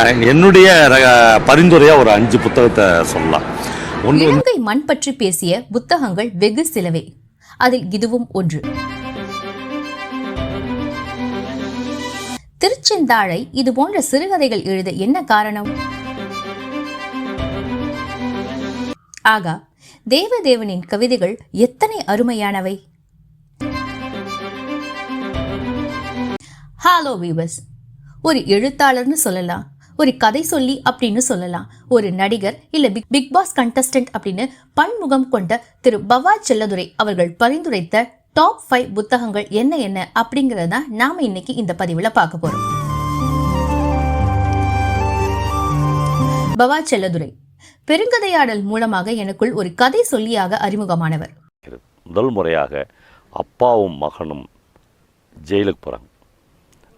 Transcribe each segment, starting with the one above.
என்னுடைய பரிந்துரையா ஒரு அஞ்சு புத்தகத்தை சொல்லலாம். இலங்கை மண் பற்றி பேசிய புத்தகங்கள் வெகு சிலவே. அதில் இதுவும் ஒன்று. திருச்செந்தாழை இது போன்ற சிறுகதைகள் எழுத என்ன காரணம்? ஆகா தேவதேவனின் கவிதைகள் எத்தனை அருமையானவை? ஹாலோ வீவர்ஸ் ஒரு எழுத்தாளர்னு சொல்லலாம். ஒரு கதை சொல்லி அப்படின்னு சொல்லலாம். ஒரு நடிகர் இல்ல பிக் பிக் பாஸ் கண்டஸ்டன்ட் அப்படின்னு பன்முகம் கொண்ட திரு பவா செல்லதுரை அவர்கள் பரிந்துரைத்த டாப் ஃபைவ் புத்தகங்கள் என்ன என்ன அப்படிங்கறத நாம இன்னைக்கு இந்த பதிவுல பார்க்க போறோம். பவா செல்லதுரை பெருங்கதையாடல் மூலமாக எனக்குள் ஒரு கதை சொல்லியாக அறிமுகமானவர். முதல் முறையாக அப்பாவும் மகனும் ஜெயிலுக்கு போகிறாங்க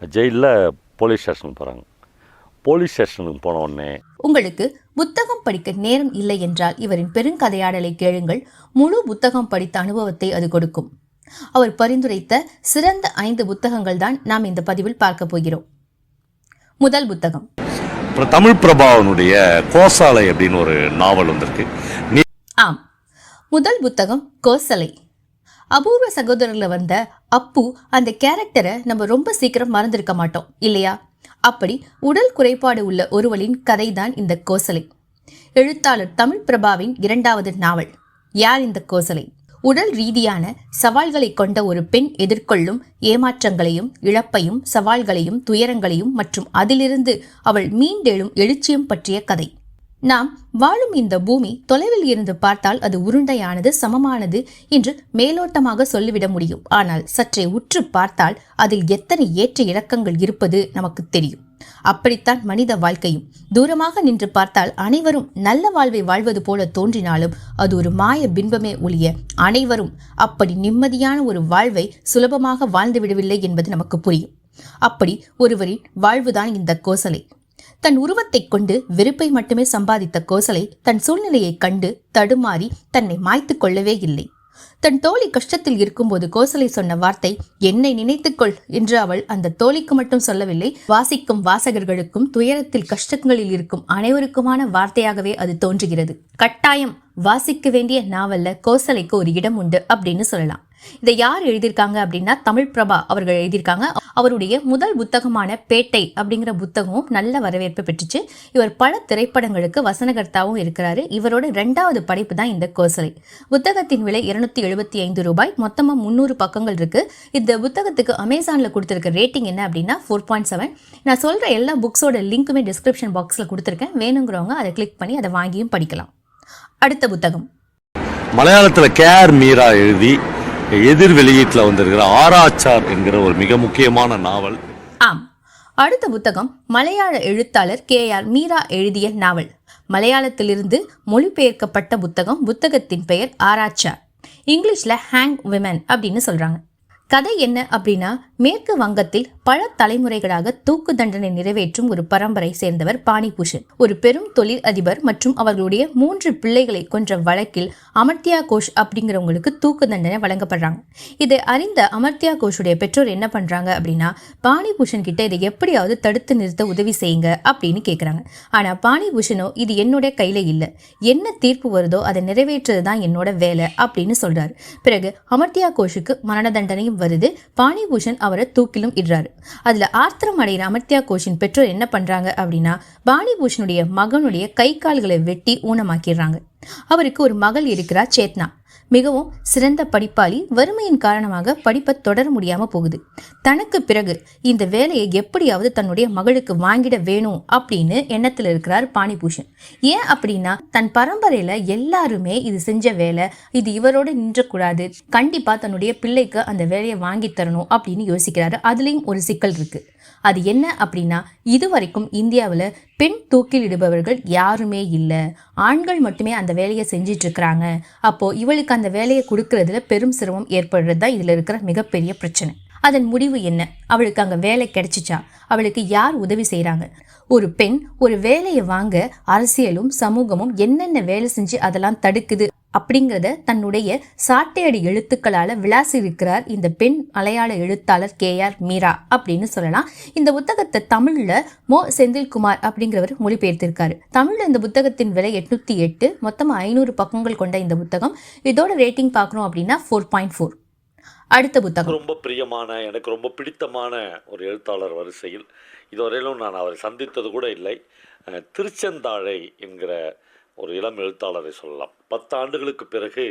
ஜெயிலில் போலீஸ் ஸ்டேஷனுக்கு போகிறாங்க போலீஸ் ஸ்டேஷனுக்கு போன உடனே உங்களுக்கு புத்தகம் படிக்க நேரம் இல்லை என்றால் இவரின் பெருங்கதையாடலை கேளுங்கள். முழு புத்தகம் படித்த அனுபவத்தை அது கொடுக்கும். அவர் பரிந்துரைத்த சிறந்த ஐந்து புத்தகங்கள் தான் நாம் இந்த பதிவில் பார்க்க போகிறோம். முதல் புத்தகம். தமிழ் பிரபாவனுடைய கோசாலை அப்படின்னு ஒரு நாவல் வந்திருக்கு. ஆம். முதல் புத்தகம் கோசலை. அபூர்வ சகோதரர்ல வந்த அப்பு அந்த கேரக்டரை நம்ம ரொம்ப சீக்கிரம் மறந்திருக்க மாட்டோம் இல்லையா? அப்படி உடல் குறைபாடு உள்ள ஒருவளின் கதைதான் இந்த கோசலை. எழுத்தாளர் தமிழ் பிரபாவின் இரண்டாவது நாவல். யார் இந்த கோசலை? உடல் ரீதியான சவால்களை கொண்ட ஒரு பெண் எதிர்கொள்ளும் ஏமாற்றங்களையும் இழப்பையும் சவால்களையும் துயரங்களையும் மற்றும் அதிலிருந்து அவள் மீண்டெழும் எழுச்சியும் பற்றிய கதை. நாம் வாழும் இந்த பூமி தொலைவில் இருந்து பார்த்தால் அது உருண்டையானது சமமானது என்று மேலோட்டமாக சொல்லிவிட முடியும். ஆனால் சற்றே உற்று பார்த்தால் அதில் எத்தனை ஏற்ற இறக்கங்கள் இருப்பது நமக்கு தெரியும். அப்படித்தான் மனித வாழ்க்கையும். தூரமாக நின்று பார்த்தால் அனைவரும் நல்ல வாழ்வை வாழ்வது போல தோன்றினாலும் அது ஒரு மாய பின்பமே ஒழிய அனைவரும் அப்படி நிம்மதியான ஒரு வாழ்வை சுலபமாக வாழ்ந்து விடவில்லை என்பது நமக்கு புரியும். அப்படி ஒருவரின் வாழ்வுதான் இந்த கோசலை. தன் உருவத்தைக் கொண்டு வெறுப்பை மட்டுமே சம்பாதித்த கோசலை தன் சூழ்நிலையைக் கண்டு தடுமாறி தன்னை மாய்த்து கொள்ளவே இல்லை. தன் தோழி கஷ்டத்தில் இருக்கும்போது கோசலை சொன்ன வார்த்தை என்னை நினைத்துக்கொள் என்று அவள் அந்த தோழிக்கு மட்டும் சொல்லவில்லை வாசிக்கும் வாசகர்களுக்கும் துயரத்தில் கஷ்டங்களில் இருக்கும் அனைவருக்குமான வார்த்தையாகவே அது தோன்றுகிறது. கட்டாயம் வாசிக்க வேண்டிய நாவல்ல கோசலைக்கு ஒரு இடம் உண்டு அப்படின்னு சொல்லலாம். இதை யார் எழுதியிருக்காங்க அப்படின்னா தமிழ் பிரபா அவர்கள் எழுதியிருக்காங்க. அவருடைய முதல் புத்தகமான பேட்டை அப்படிங்கிற புத்தகமும் நல்ல வரவேற்பு பெற்றுச்சு. இவர் பல திரைப்படங்களுக்கு வசனகர்த்தாவும் இருக்கிறாரு. இவரோட ரெண்டாவது படைப்பு தான் இந்த கோசலை. புத்தகத்தின் விலை இருநூத்தி எழுபத்தி ஐந்து ரூபாய். மொத்தமாக முந்நூறு பக்கங்கள் இருக்கு. இந்த புத்தகத்துக்கு அமேசான்ல கொடுத்துருக்க ரேட்டிங் என்ன அப்படின்னா ஃபோர் பாயிண்ட் செவன் நான் சொல்ற எல்லா புக்ஸோட லிங்க்குமே டிஸ்கிரிப்ஷன் பாக்ஸில் கொடுத்துருக்கேன். வேணுங்கிறவங்க அதை கிளிக் பண்ணி அதை வாங்கியும் படிக்கலாம். அடுத்த புத்தகம். மலையாளத்தில் கேஆர் மீரா எழுதி எதிர் வெளியீட்டில் வந்திருக்கிற ஆராய்ச்சார் என்கிற ஒரு மிக முக்கியமான நாவல். ஆம். அடுத்த புத்தகம் மலையாள எழுத்தாளர் கே ஆர் மீரா எழுதிய நாவல். மலையாளத்திலிருந்து மொழிபெயர்க்கப்பட்ட புத்தகம் புத்தகத்தின் பெயர் ஆராய்ச்சார் இங்கிலீஷில் ஹேங் விமன் அப்படின்னு சொல்கிறாங்க கதை என்ன அப்படின்னா மேற்கு வங்கத்தில் பல தலைமுறைகளாக தூக்கு தண்டனை நிறைவேற்றும் ஒரு பரம்பரை சேர்ந்தவர் பாணிபூஷன். ஒரு பெரும் தொழில் அதிபர் மற்றும் அவர்களுடைய மூன்று பிள்ளைகளை கொன்ற வழக்கில் அமர்த்தியா கோஷ் அப்படிங்கிறவங்களுக்கு தூக்கு தண்டனை வழங்கப்படுறாங்க. இதை அறிந்த அமர்த்தியா கோஷுடைய பெற்றோர் என்ன பண்றாங்க அப்படின்னா பாணிபூஷன் கிட்ட இதை எப்படியாவது தடுத்து நிறுத்த உதவி செய்யுங்க அப்படின்னு கேட்குறாங்க ஆனா பாணிபூஷனோ இது என்னுடைய கையில இல்லை. என்ன தீர்ப்பு வருதோ அதை நிறைவேற்றுறது தான் என்னோட வேலை அப்படின்னு சொல்றாரு. பிறகு அமர்த்தியா கோஷுக்கு மரண தண்டனையும் வருது. பாணிபூஷன் அவரை தூக்கிலும் இடுறாரு. அதில் ஆத்திரம் அடைகிற அமர்த்தியா கோஷின் பெற்றோர் என்ன பண்ணுறாங்க அப்படின்னா பாணிபூஷனுடைய மகனுடைய கை கால்களை வெட்டி ஊனமாக்கிடுறாங்க. அவருக்கு ஒரு மகள் இருக்கிறா சேத்னா. மிகவும் சிறந்த படிப்பாளி வறுமையின் காரணமாக படிப்பை தொடர முடியாமல் போகுது. தனக்கு பிறகு இந்த வேலையை எப்படியாவது தன்னுடைய மகளுக்கு வாங்கிட வேணும் அப்படின்னு எண்ணத்தில் இருக்கிறார் பாணிபூஷன். ஏன் அப்படின்னா தன் பரம்பரையில எல்லாருமே இது செஞ்ச வேலை இது இவரோட நின்றக்கூடாது கண்டிப்பா தன்னுடைய பிள்ளைக்கு அந்த வேலையை வாங்கி தரணும் அப்படின்னு யோசிக்கிறாரு. அதுலேயும் ஒரு சிக்கல் இருக்குது அது என்ன அப்படின்னா இதுவரைக்கும் இந்தியாவில் பெண் தூக்கிலிடுபவர்கள் யாருமே இல்லை. ஆண்கள் மட்டுமே அந்த வேலையை செஞ்சிட்டு இருக்கிறாங்க அப்போ இவளுக்கு அந்த வேலையை கொடுக்கறதுல பெரும் சிரமம் ஏற்படுறது தான் இதில் இருக்கிற மிகப்பெரிய பிரச்சனை. அதன் முடிவு என்ன? அவளுக்கு அங்கே வேலை கிடைச்சிச்சா? அவளுக்கு யார் உதவி செய்கிறாங்க ஒரு பெண் ஒரு வேலையை வாங்க அரசியலும் சமூகமும் என்னென்ன வேலை செஞ்சு அதெல்லாம் தடுக்குது அப்படிங்கிறத தன்னுடைய சாட்டையடி எழுத்துக்களால் விளாசியிருக்கிறார் இந்த பெண் மலையாள எழுத்தாளர் கே ஆர் மீரா அப்படின்னு சொல்லலாம். இந்த புத்தகத்தை தமிழில் மோ. செந்தில்குமார் அப்படிங்கிறவர் மொழிபெயர்த்திருக்காரு. தமிழில் இந்த புத்தகத்தின் விலை எட்நூற்றி எட்டு மொத்தம் ஐநூறு பக்கங்கள் கொண்ட இந்த புத்தகம். இதோட ரேட்டிங் பார்க்குறோம் அப்படின்னா ஃபோர் பாயிண்ட் ஃபோர் அடுத்த புத்தகம். ரொம்ப பிரியமான எனக்கு ரொம்ப பிடித்தமான ஒரு எழுத்தாளர் வரிசையில் இதுவரையிலும் நான் அவரை சந்தித்தது கூட இல்லை. திருச்செந்தாழை என்கிற ஒரு இளம் எழுத்தாளரை சொல்லலாம். பத்து ஆண்டுகளுக்கு பிறகு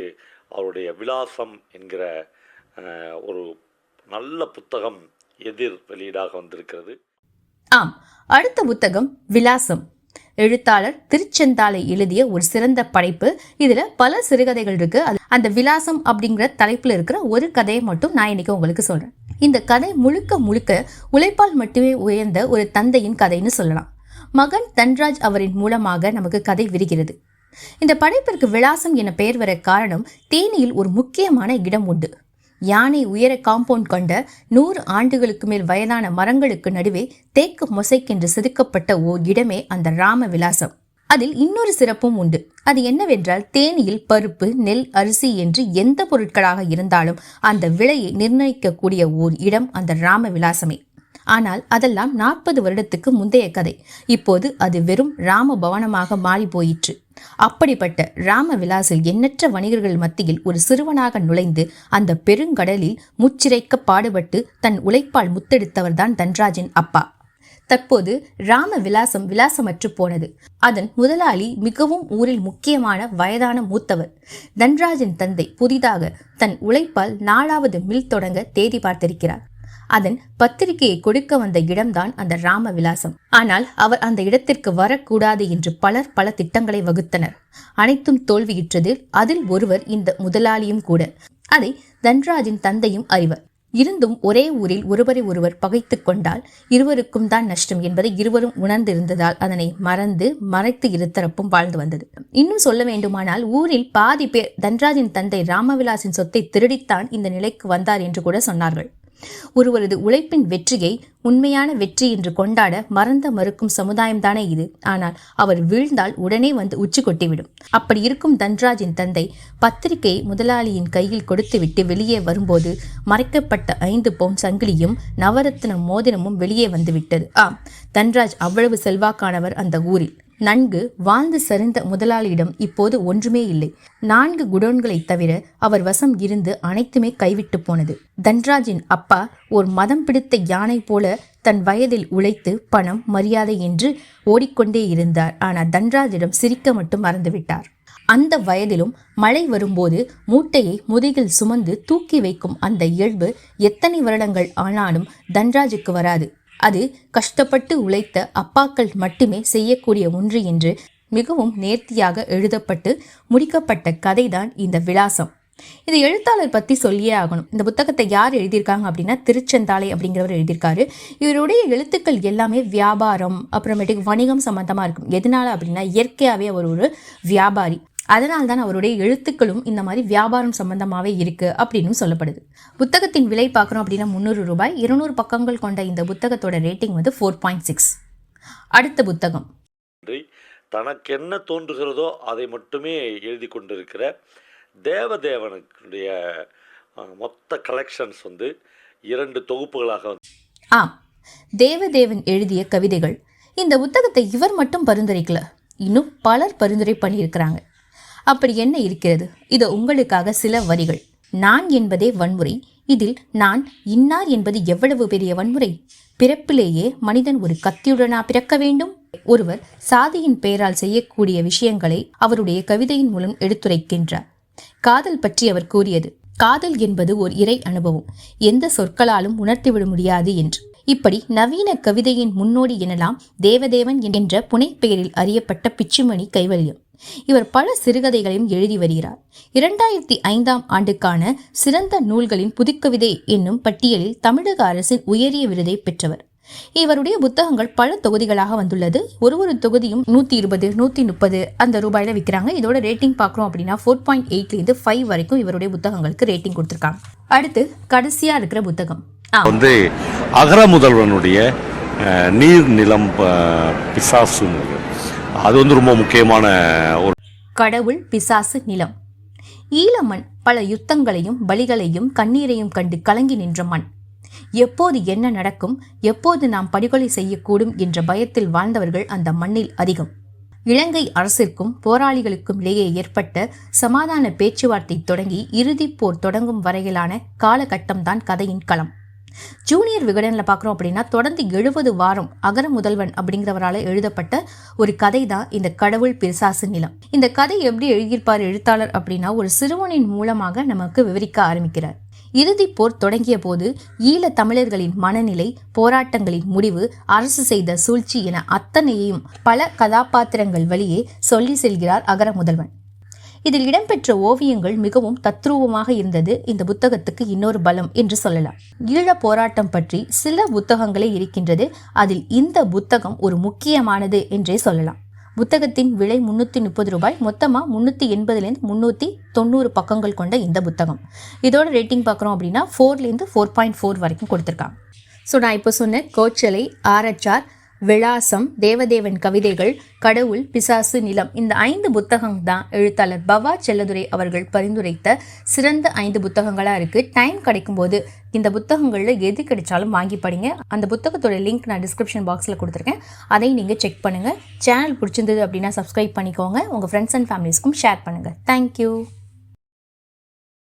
அவருடைய விலாசம் என்கிற ஒரு நல்ல புத்தகம் எதிர் வெளியீடாக வந்திருக்கிறது. ஆம் அடுத்த புத்தகம் விலாசம். எழுத்தாளர் திருச்செந்தாலை எழுதிய ஒரு சிறந்த படைப்பு. இதுல பல சிறுகதைகள் இருக்கு. அது அந்த விலாசம் அப்படிங்கிற தலைப்புல இருக்கிற ஒரு கதையை மட்டும் நான் இன்னைக்கு உங்களுக்கு சொல்றேன். இந்த கதை முழுக்க முழுக்க உழைப்பால் மட்டுமே உயர்ந்த ஒரு தந்தையின் கதைன்னு சொல்லலாம். மகன் தன்ராஜ் அவரின் மூலமாக நமக்கு கதை விரிகிறது. இந்த படைப்பிற்கு விலாசம் என பெயர் வர காரணம் தேனியில் ஒரு முக்கியமான இடம் உண்டு. யானை உயர காம்பவுண்ட் கொண்ட நூறு ஆண்டுகளுக்கு மேல் வயதான மரங்களுக்கு நடுவே தேக்கு மொசைக்கென்று செதுக்கப்பட்ட ஓர் இடமே அந்த ராம விலாசம். அதில் இன்னொரு சிறப்பும் உண்டு. அது என்னவென்றால் தேனியில் பருப்பு நெல் அரிசி என்று எந்த பொருட்களாக இருந்தாலும் அந்த விலையை நிர்ணயிக்கக்கூடிய ஓர் இடம் அந்த ராம விலாசமே. ஆனால் அதெல்லாம் நாற்பது வருடத்துக்கு முந்தைய கதை. இப்போது அது வெறும் ராம பவனமாக மாறி போயிற்று அப்படிப்பட்ட ராம விலாசில் எண்ணற்ற வணிகர்கள் மத்தியில் ஒரு சிறுவனாக நுழைந்து அந்த பெருங்கடலில் முச்சிறைக்க பாடுபட்டு தன் உழைப்பால் முத்தெடுத்தவர்தான் தன்ராஜின் அப்பா. தற்போது ராம விலாசம் விலாசமற்று போனது. அதன் முதலாளி மிகவும் ஊரில் முக்கியமான வயதான மூத்தவர். தன்ராஜின் தந்தை புதிதாக தன் உழைப்பால் நாலாவது மில் தொடங்க தேதி பார்த்திருக்கிறார். அதன் பத்திரிகையை கொடுக்க வந்த இடம்தான் அந்த ராம விலாசம் ஆனால் அவர் அந்த இடத்திற்கு வரக்கூடாது என்று பலர் பல திட்டங்களை வகுத்தனர். அனைத்தும் தோல்வியுற்றது. அதில் ஒருவர் இந்த முதலாளியும் கூட. அதை தன்ராஜின் தந்தையும் அறிவர். இருந்தும் ஒரே ஊரில் ஒருவரை ஒருவர் பகைத்துக் கொண்டால் இருவருக்கும் தான் நஷ்டம் என்பதை இருவரும் உணர்ந்திருந்ததால் அதனை மறந்து மறைத்து இருத்தரப்பும் வாழ்ந்து வந்தது. இன்னும் சொல்ல வேண்டுமானால் ஊரில் பாதி பேர் தன்ராஜின் தந்தை ராமவிலாசின் சொத்தை திருடித்தான் இந்த நிலைக்கு வந்தார் என்று கூட சொன்னார்கள். ஒருவரது உழைப்பின் வெற்றியை உண்மையான வெற்றி என்று கொண்டாட மறந்த மறுக்கும் சமுதாயம்தானே இது. ஆனால் அவர் வீழ்ந்தால் உடனே வந்து உச்சி கொட்டிவிடும் அப்படி இருக்கும் தன்ராஜின் தந்தை பத்திரிகையை முதலாளியின் கையில் கொடுத்துவிட்டு வெளியே வரும்போது மறைக்கப்பட்ட ஐந்து பவுன் சங்கிலியும் நவரத்ன மோதிரமும் வெளியே வந்துவிட்டது ஆம் தன்ராஜ் அவ்வளவு செல்வாக்கானவர் அந்த ஊரில். நன்கு வாழ்ந்து சரிந்த முதலாளியிடம் இப்போது ஒன்றுமே இல்லை. நான்கு குடோன்களைத் தவிர அவர் வசம் இருந்து அனைத்துமே கைவிட்டு போனது. தன்ராஜின் அப்பா ஒரு மதம் பிடித்த யானை போல தன் வயதில் உழைத்து பணம் மரியாதை என்று ஓடிக்கொண்டே இருந்தார். ஆனால் தன்ராஜிடம் சிரிக்க மட்டும் மறந்துவிட்டார். அந்த வயதிலும் மழை வரும்போது மூட்டையை முதுகில் சுமந்து தூக்கி வைக்கும் அந்த இயல்பு எத்தனை வருடங்கள் ஆனாலும் தன்ராஜுக்கு வராது. அது கஷ்டப்பட்டு உழைத்த அப்பாக்கள் மட்டுமே செய்யக்கூடிய ஒன்று என்று மிகவும் நேர்த்தியாக எழுதப்பட்டு முடிக்கப்பட்ட கதைதான் இந்த விலாசம். இந்த எழுத்தாளர் பற்றி சொல்லியே ஆகணும். இந்த புத்தகத்தை யார் எழுதியிருக்காங்க அப்படின்னா திருச்செந்தாலை அப்படிங்கிறவர் எழுதியிருக்காரு. இவருடைய எழுத்துக்கள் எல்லாமே வியாபாரம் அப்புறமேட்டுக்கு வணிகம் சம்மந்தமாக இருக்கும். எதனால அப்படின்னா இயற்கையாகவே அவர் ஒரு வியாபாரி. அதனால் தான் அவருடைய எழுத்துக்களும் இந்த மாதிரி வியாபாரம் சம்பந்தமாகவே இருக்கு அப்படின்னு சொல்லப்படுது. புத்தகத்தின் விலை பார்க்குறோம் அப்படின்னா முந்நூறு ரூபாய். இருநூறு பக்கங்கள் கொண்ட இந்த புத்தகத்தோட ரேட்டிங் வந்து ஃபோர் பாயிண்ட் சிக்ஸ் அடுத்த புத்தகம். தனக்கு என்ன தோன்றுகிறதோ அதை மட்டுமே எழுதி கொண்டிருக்கிற தேவதேவனுடைய மொத்த கலெக்ஷன்ஸ் வந்து இரண்டு தொகுப்புகளாக வந்து ஆம். தேவதேவன் எழுதிய கவிதைகள். இந்த புத்தகத்தை இவர் மட்டும் பரிந்துரைக்கல. இன்னும் பலர் பரிந்துரை பண்ணியிருக்கிறாங்க. அப்படி என்ன இருக்கிறது? இது உங்களுக்காக சில வரிகள். நான் என்பதே வன்முறை. இதில் நான் இன்னார் என்பது எவ்வளவு பெரிய வன்முறை? பிறப்பிலேயே மனிதன் ஒரு கத்தியுடனா பிறக்க வேண்டும்? ஒருவர் சாதியின் பெயரால் செய்யக்கூடிய விஷயங்களை அவருடைய கவிதையின் மூலம் எடுத்துரைக்கின்றார். காதல் பற்றி அவர் கூறியது காதல் என்பது ஒரு இறை அனுபவம். எந்த சொற்களாலும் உணர்த்திவிட முடியாது என்று. இப்படி நவீன கவிதையின் முன்னோடி எனலாம் தேவதேவன் என்ற புனைப்பெயரில் அறியப்பட்ட பிச்சுமணி கைவல்யம். இவர் பல சிறுகதைகளையும் எழுதி வருகிறார். இரண்டாயிரத்தி ஐந்தாம் ஆண்டுக்கான சிறந்த நூல்களின் புதுக்கவிதை என்னும் பட்டியலில் தமிழக அரசின் உயரிய விருதை பெற்றவர். இவருடைய புத்தகங்கள் பல தொகுதிகளாக வந்துள்ளது. ஒரு ஒரு தொகுதியும் நூற்றி இருபது நூற்றி முப்பது அந்த ரூபாயில் விற்கிறாங்க இதோட ரேட்டிங் பார்க்குறோம் அப்படின்னா ஃபோர் பாயிண்ட் எயிட்லேருந்து ஃபைவ் வரைக்கும் இவருடைய புத்தகங்களுக்கு ரேட்டிங் கொடுத்துருக்காங்க. அடுத்து கடைசியாக இருக்கிற புத்தகம். வந்து அகர முதல்வனுடைய நீர் நிலம் பிசாசுன்னு அது வந்து ரொம்ப முக்கியமான ஒரு கடவுள் பிசாசு நிலம். ஈழமண் பல யுத்தங்களையும் பலிகளையும் கண்ணீரையும் கண்டு கலங்கி நின்ற மண். எப்போது என்ன நடக்கும் எப்போது நாம் படுகொலை செய்யக்கூடும் என்ற பயத்தில் வாழ்ந்தவர்கள் அந்த மண்ணில் அதிகம். இலங்கை அரசிற்கும் போராளிகளுக்கும் இடையே ஏற்பட்ட சமாதான பேச்சுவார்த்தை தொடங்கி இறுதிப் போர் தொடங்கும் வரையிலான காலகட்டம்தான் கதையின் களம். ஜூனியர் விகடனில் பார்க்குறோம் அப்படின்னா தொடர்ந்து எழுபது வாரம் அகர முதல்வன் அப்படிங்கிறவரால் எழுதப்பட்ட ஒரு கதை தான் இந்த கடவுள் பிசாசு நிலம். இந்த கதை எப்படி எழுதியிருப்பார் எழுத்தாளர் அப்படின்னா ஒரு சிறுவனின் மூலமாக நமக்கு விவரிக்க ஆரம்பிக்கிறார். இறுதி போர் தொடங்கிய போது ஈழ தமிழர்களின் மனநிலை போராட்டங்களின் முடிவு அரசு செய்த சூழ்ச்சி என அத்தனையையும் பல கதாபாத்திரங்கள் வழியே சொல்லி செல்கிறார் அகர முதல்வன். இதில் இடம்பெற்ற ஓவியங்கள் மிகவும் தத்ரூபமாக இருந்தது. இந்த புத்தகத்துக்கு இன்னொரு பலம் என்று சொல்லலாம். ஈழ போராட்டம் பற்றி சில புத்தகங்களே இருக்கின்றது. அதில் இந்த புத்தகம் ஒரு முக்கியமானது என்றே சொல்லலாம். புத்தகத்தின் விலை முன்னூற்றி முப்பது ரூபாய். மொத்தமாக முந்நூற்றி எண்பதுலேருந்து முந்நூற்றி தொண்ணூறு பக்கங்கள் கொண்ட இந்த புத்தகம். இதோட ரேட்டிங் பார்க்குறோம் அப்படின்னா ஃபோர்லேருந்து ஃபோர் பாயிண்ட் ஃபோர் வரைக்கும் கொடுத்துருக்காங்க. ஸோ நான் இப்போ சொன்ன கோச்சலை ஆர்எச்ஆர் விலாசம் தேவதேவன் கவிதைகள் கடவுள் பிசாசு நிலம் இந்த ஐந்து புத்தகம் தான் எழுத்தாளர் பவா செல்லதுரை அவர்கள் பரிந்துரைத்த சிறந்த ஐந்து புத்தகங்களாக இருக்குது டைம் கிடைக்கும்போது இந்த புத்தகங்களில் எது கிடைச்சாலும் வாங்கி படிங்க. அந்த புத்தகத்தோட லிங்க் நான் டிஸ்கிரிப்ஷன் பாக்ஸில் கொடுத்துருக்கேன். அதையும் நீங்கள் செக் பண்ணுங்கள் சேனல் பிடிச்சிருந்தது அப்படின்னா சப்ஸ்கிரைப் பண்ணிக்கோங்க. உங்கள் ஃப்ரெண்ட்ஸ் அண்ட் ஃபேமிலிஸ்க்கும் ஷேர் பண்ணுங்கள் தேங்க்யூ